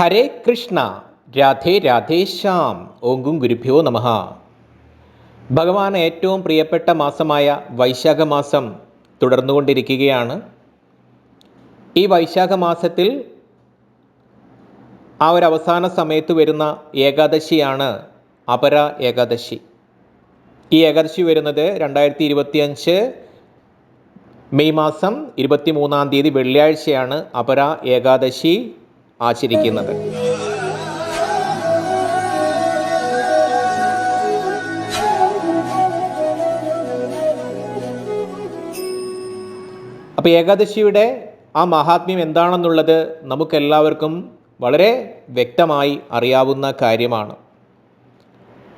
ഹരേ കൃഷ്ണ രാധേ രാധേശ്യാം ഓങ്കും ഗുരുഭ്യോ നമഃ. ഭഗവാൻ ഏറ്റവും പ്രിയപ്പെട്ട മാസമായ വൈശാഖ മാസം തുടർന്നുകൊണ്ടിരിക്കുകയാണ്. ഈ വൈശാഖ മാസത്തിൽ ആ ഒരു അവസാന സമയത്ത് വരുന്ന ഏകാദശിയാണ് അപര ഏകാദശി. ഈ ഏകാദശി വരുന്നത് രണ്ടായിരത്തി ഇരുപത്തിയഞ്ച് മെയ് മാസം ഇരുപത്തി മൂന്നാം തീയതി വെള്ളിയാഴ്ചയാണ് അപര ഏകാദശി. ആചരിക്കുന്നത്. അപ്പോൾ ഏകാദശിയുടെ ആ മഹാത്മ്യം എന്താണെന്നുള്ളത് നമുക്കെല്ലാവർക്കും വളരെ വ്യക്തമായി അറിയാവുന്ന കാര്യമാണ്.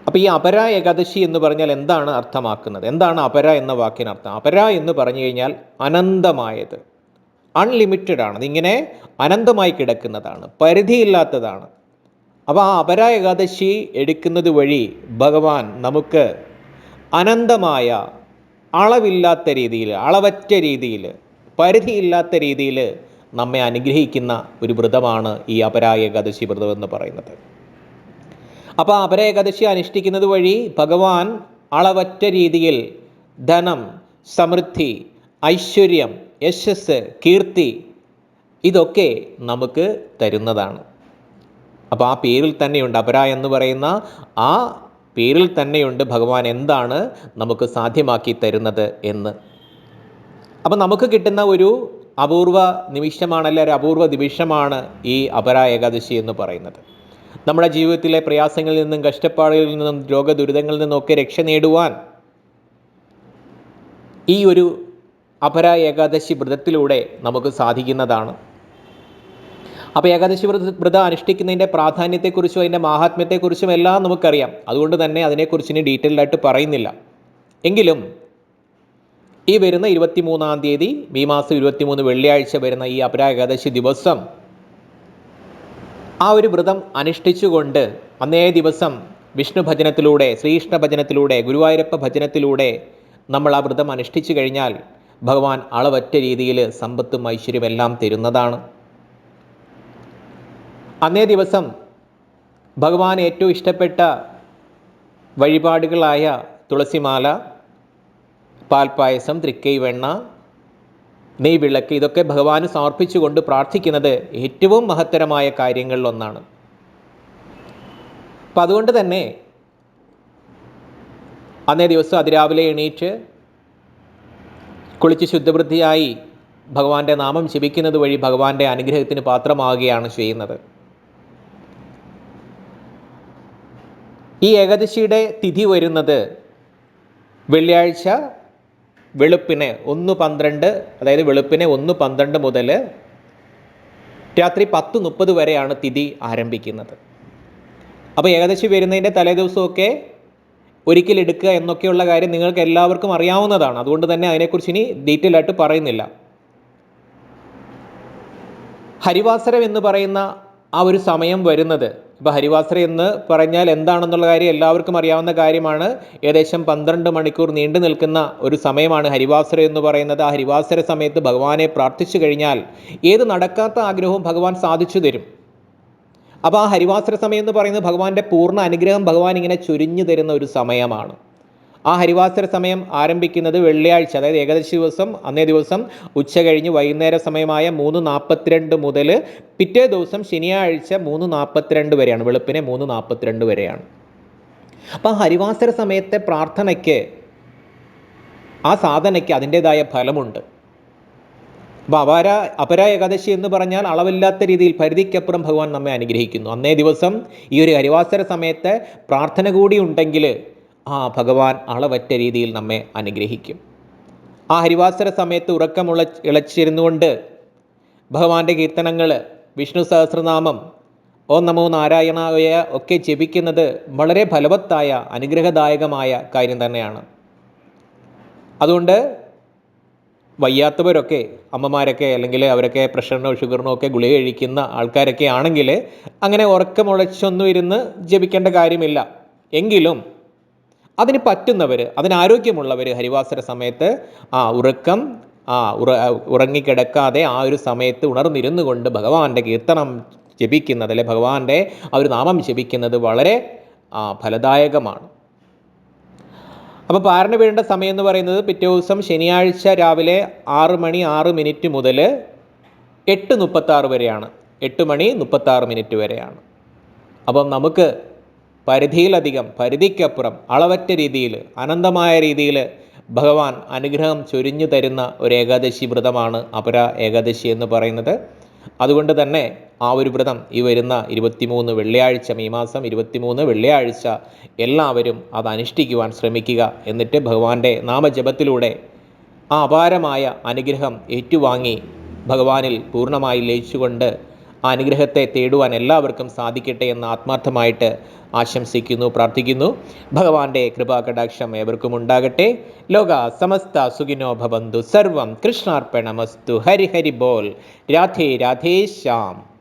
അപ്പോൾ ഈ അപര ഏകാദശി എന്ന് പറഞ്ഞാൽ എന്താണ് അർത്ഥമാക്കുന്നത്? എന്താണ് അപര എന്ന വാക്കിനർത്ഥം? അപര എന്ന് പറഞ്ഞു കഴിഞ്ഞാൽ അനന്തമായത്. അൺലിമിറ്റഡ് ആണ് ഇതിങ്ങനെ അനന്തമായി കിടക്കുന്നതാണ്. പരിധിയില്ലാത്തതാണ്. അപ്പോൾ ആ അപര ഏകാദശി എടുക്കുന്നത് വഴി ഭഗവാൻ നമുക്ക് അനന്തമായ അളവില്ലാത്ത രീതിയിൽ അളവറ്റ രീതിയിൽ പരിധിയില്ലാത്ത രീതിയിൽ നമ്മെ അനുഗ്രഹിക്കുന്ന ഒരു വ്രതമാണ് ഈ അപര ഏകാദശി വ്രതം എന്ന് പറയുന്നത്. അപ്പോൾ അപര ഏകാദശി അനുഷ്ഠിക്കുന്നത് വഴി ഭഗവാൻ അളവറ്റ രീതിയിൽ ധനം സമൃദ്ധി ഐശ്വര്യം യശസ് കീർത്തി ഇതൊക്കെ നമുക്ക് തരുന്നതാണ്. അപ്പോൾ ആ പേരിൽ തന്നെയുണ്ട് അപര എന്ന് പറയുന്ന ആ പേരിൽ തന്നെയുണ്ട് ഭഗവാൻ എന്താണ് നമുക്ക് സാധ്യമാക്കി തരുന്നത് എന്ന്. അപ്പം നമുക്ക് കിട്ടുന്ന ഒരു അപൂർവ നിമിഷമാണല്ല ഒരു അപൂർവ നിമിഷമാണ് ഈ അപര ഏകാദശി എന്ന് പറയുന്നത്. നമ്മുടെ ജീവിതത്തിലെ പ്രയാസങ്ങളിൽ നിന്നും കഷ്ടപ്പാടുകളിൽ നിന്നും രോഗദുരിതങ്ങളിൽ നിന്നൊക്കെ രക്ഷ നേടുവാൻ ഈ ഒരു അപര ഏകാദശി വ്രതത്തിലൂടെ നമുക്ക് സാധിക്കുന്നതാണ്. അപ്പോൾ ഏകാദശി വ്രത വ്രതം അനുഷ്ഠിക്കുന്നതിന്റെ പ്രാധാന്യത്തെക്കുറിച്ചും അതിന്റെ മാഹാത്മ്യത്തെക്കുറിച്ചും എല്ലാം നമുക്കറിയാം. അതുകൊണ്ട് തന്നെ അതിനെക്കുറിച്ച് ഇനി ഡീറ്റെയിൽഡ് ആയിട്ട് പറയുന്നില്ല. എങ്കിലും ഈ വരുന്ന ഇരുപത്തി മൂന്നാം തീയതി ഈ മാസം ഇരുപത്തിമൂന്ന് വെള്ളിയാഴ്ച വരുന്ന ഈ അപര ഏകാദശി ദിവസം ആ ഒരു വ്രതം അനുഷ്ഠിച്ചുകൊണ്ട് അന്നേ ദിവസം വിഷ്ണു ഭജനത്തിലൂടെ ശ്രീകൃഷ്ണ ഭജനത്തിലൂടെ ഗുരുവായൂരപ്പ ഭജനത്തിലൂടെ നമ്മൾ ആ വ്രതം അനുഷ്ഠിച്ചു കഴിഞ്ഞാൽ ഭഗവാൻ അളവറ്റ രീതിയിൽ സമ്പത്തും ഐശ്വര്യമെല്ലാം തരുന്നതാണ്. അന്നേ ദിവസം ഭഗവാൻ ഏറ്റവും ഇഷ്ടപ്പെട്ട വഴിപാടുകളായ തുളസിമാല പാൽപ്പായസം തൃക്കൈ വെണ്ണ നെയ് വിളക്ക് ഇതൊക്കെ ഭഗവാന് സമർപ്പിച്ചുകൊണ്ട് പ്രാർത്ഥിക്കുന്നത് ഏറ്റവും മഹത്തരമായ കാര്യങ്ങളിലൊന്നാണ്. അപ്പം അതുകൊണ്ട് തന്നെ അന്നേ ദിവസം അതിരാവിലെ എണീറ്റ് കുളിച്ച് ശുദ്ധവൃത്തിയായി ഭഗവാന്റെ നാമം ശിപിക്കുന്നത് വഴി ഭഗവാന്റെ അനുഗ്രഹത്തിന് പാത്രമാവുകയാണ് ചെയ്യുന്നത്. ഈ ഏകാദശിയുടെ തിഥി വരുന്നത് വെള്ളിയാഴ്ച വെളുപ്പിനെ ഒന്ന് പന്ത്രണ്ട് അതായത് വെളുപ്പിനെ ഒന്ന് പന്ത്രണ്ട് മുതൽ രാത്രി പത്ത് മുപ്പത് വരെയാണ് തിഥി ആരംഭിക്കുന്നത്. അപ്പോൾ ഏകദേശം വരുന്നതിന്റെ തലേദിവസമൊക്കെ ഒരിക്കൽ എടുക്കുക എന്നൊക്കെയുള്ള കാര്യം നിങ്ങൾക്ക് എല്ലാവർക്കും അറിയാവുന്നതാണ്. അതുകൊണ്ട് തന്നെ അതിനെക്കുറിച്ച് ഇനി ഡീറ്റെയിൽ ആയിട്ട് പറയുന്നില്ല. ഹരിവാസരം എന്ന് പറയുന്ന ആ ഒരു സമയം വരുന്നത്. ഇപ്പോൾ ഹരിവാസരം എന്ന് പറഞ്ഞാൽ എന്താണെന്നുള്ള കാര്യം എല്ലാവർക്കും അറിയാവുന്ന കാര്യമാണ്. ഏകദേശം പന്ത്രണ്ട് മണിക്കൂർ നീണ്ടു നിൽക്കുന്ന ഒരു സമയമാണ് ഹരിവാസരം എന്ന് പറയുന്നത്. ആ ഹരിവാസര സമയത്ത് ഭഗവാനെ പ്രാർത്ഥിച്ചു കഴിഞ്ഞാൽ ഏത് നടക്കാത്ത ആഗ്രഹവും ഭഗവാൻ സാധിച്ചു തരും. അപ്പോൾ ആ ഹരിവാസര സമയം എന്ന് പറയുന്നത് ഭഗവാന്റെ പൂർണ അനുഗ്രഹം ഭഗവാൻ ഇങ്ങനെ ചൊരിഞ്ഞു തരുന്ന ഒരു സമയമാണ്. ആ ഹരിവാസര സമയം ആരംഭിക്കുന്നത് വെള്ളിയാഴ്ച അതായത് ഏകദേശ ദിവസം അന്നേ ദിവസം ഉച്ച കഴിഞ്ഞ് വൈകുന്നേര സമയമായ മൂന്ന് നാൽപ്പത്തിരണ്ട് മുതൽ പിറ്റേ ദിവസം ശനിയാഴ്ച മൂന്ന് നാൽപ്പത്തിരണ്ട് വരെയാണ് വെളുപ്പിനെ മൂന്ന് നാൽപ്പത്തിരണ്ട് വരെയാണ്. അപ്പോൾ ഹരിവാസര സമയത്തെ പ്രാർത്ഥനയ്ക്ക് ആ സാധനയ്ക്ക് അതിന്റേതായ ഫലമുണ്ട്. അപ്പോൾ അപാര അപര ഏകാദശി എന്ന് പറഞ്ഞാൽ അളവില്ലാത്ത രീതിയിൽ പരിധിക്കപ്പുറം ഭഗവാൻ നമ്മെ അനുഗ്രഹിക്കുന്നു. അന്നേ ദിവസം ഈ ഒരു ഹരിവാസര സമയത്ത് പ്രാർത്ഥന കൂടി ഉണ്ടെങ്കിൽ ആ ഭഗവാൻ അളവറ്റ രീതിയിൽ നമ്മെ അനുഗ്രഹിക്കും. ആ ഹരിവാസര സമയത്ത് ഉറക്കമുള്ള ഇളച്ചിരുന്നുകൊണ്ട് ഭഗവാന്റെ കീർത്തനങ്ങൾ വിഷ്ണു സഹസ്രനാമം ഓ നമോ നാരായണായ ഒക്കെ ജപിക്കുന്നത് വളരെ ഫലവത്തായ അനുഗ്രഹദായകമായ കാര്യം തന്നെയാണ്. അതുകൊണ്ട് വയ്യാത്തവരൊക്കെ അമ്മമാരൊക്കെ അല്ലെങ്കിൽ അവരൊക്കെ പ്രഷറിനോ ഷുഗറിനോ ഒക്കെ ഗുളിക കഴിക്കുന്ന ആൾക്കാരൊക്കെ ആണെങ്കിൽ അങ്ങനെ ഉറക്കമുളച്ചൊന്നും ഇരുന്ന് ജപിക്കേണ്ട കാര്യമില്ല. എങ്കിലും അതിന് പറ്റുന്നവർ അതിനാരോഗ്യമുള്ളവർ ഹരിവാസര സമയത്ത് ആ ഉറക്കം ആ ഉറ ഉറങ്ങിക്കിടക്കാതെ ആ ഒരു സമയത്ത് ഉണർന്നിരുന്നു കൊണ്ട് ഭഗവാന്റെ കീർത്തനം ജപിക്കുന്നത് അല്ലെ ഭഗവാന്റെ ആ ഒരു നാമം ജപിക്കുന്നത് വളരെ ഫലദായകമാണ്. അപ്പോൾ പാറിന് വീഴേണ്ട സമയം എന്ന് പറയുന്നത് പിറ്റേ ദിവസം ശനിയാഴ്ച രാവിലെ ആറ് മണി ആറ് മിനിറ്റ് മുതൽ എട്ട് മുപ്പത്താറ് വരെയാണ്. എട്ട് മണി മുപ്പത്താറ് മിനിറ്റ് വരെയാണ്. അപ്പം നമുക്ക് പരിധിയിലധികം പരിധിക്കപ്പുറം അളവറ്റ രീതിയിൽ അനന്തമായ രീതിയിൽ ഭഗവാൻ അനുഗ്രഹം ചൊരിഞ്ഞു തരുന്ന ഒരു ഏകാദശി വ്രതമാണ് അപര ഏകാദശി എന്ന് പറയുന്നത്. അതുകൊണ്ട് തന്നെ ആ ഒരു വ്രതം ഈ വരുന്ന ഇരുപത്തിമൂന്ന് വെള്ളിയാഴ്ച മെയ് മാസം ഇരുപത്തിമൂന്ന് വെള്ളിയാഴ്ച എല്ലാവരും അത് അനുഷ്ഠിക്കുവാൻ ശ്രമിക്കുക. എന്നിട്ട് ഭഗവാന്റെ നാമജപത്തിലൂടെ ആ അപാരമായ അനുഗ്രഹം ഏറ്റുവാങ്ങി ഭഗവാനിൽ പൂർണമായി ലയിച്ചുകൊണ്ട് ആ അനുഗ്രഹത്തെ തേടുവാൻ എല്ലാവർക്കും സാധിക്കട്ടെ എന്ന് ആത്മാർത്ഥമായിട്ട് ആശംസിക്കുന്നു പ്രാർത്ഥിക്കുന്നു. ഭഗവാന്റെ കൃപാകടാക്ഷം ഏവർക്കും ഉണ്ടാകട്ടെ. ലോക സമസ്ത സുഖിനോ ഭവന്തു. സർവം കൃഷ്ണാർപ്പണമസ്തു. ഹരിഹരി ഹരി ബോൽ രാധേ രാധേ ശ്യാം.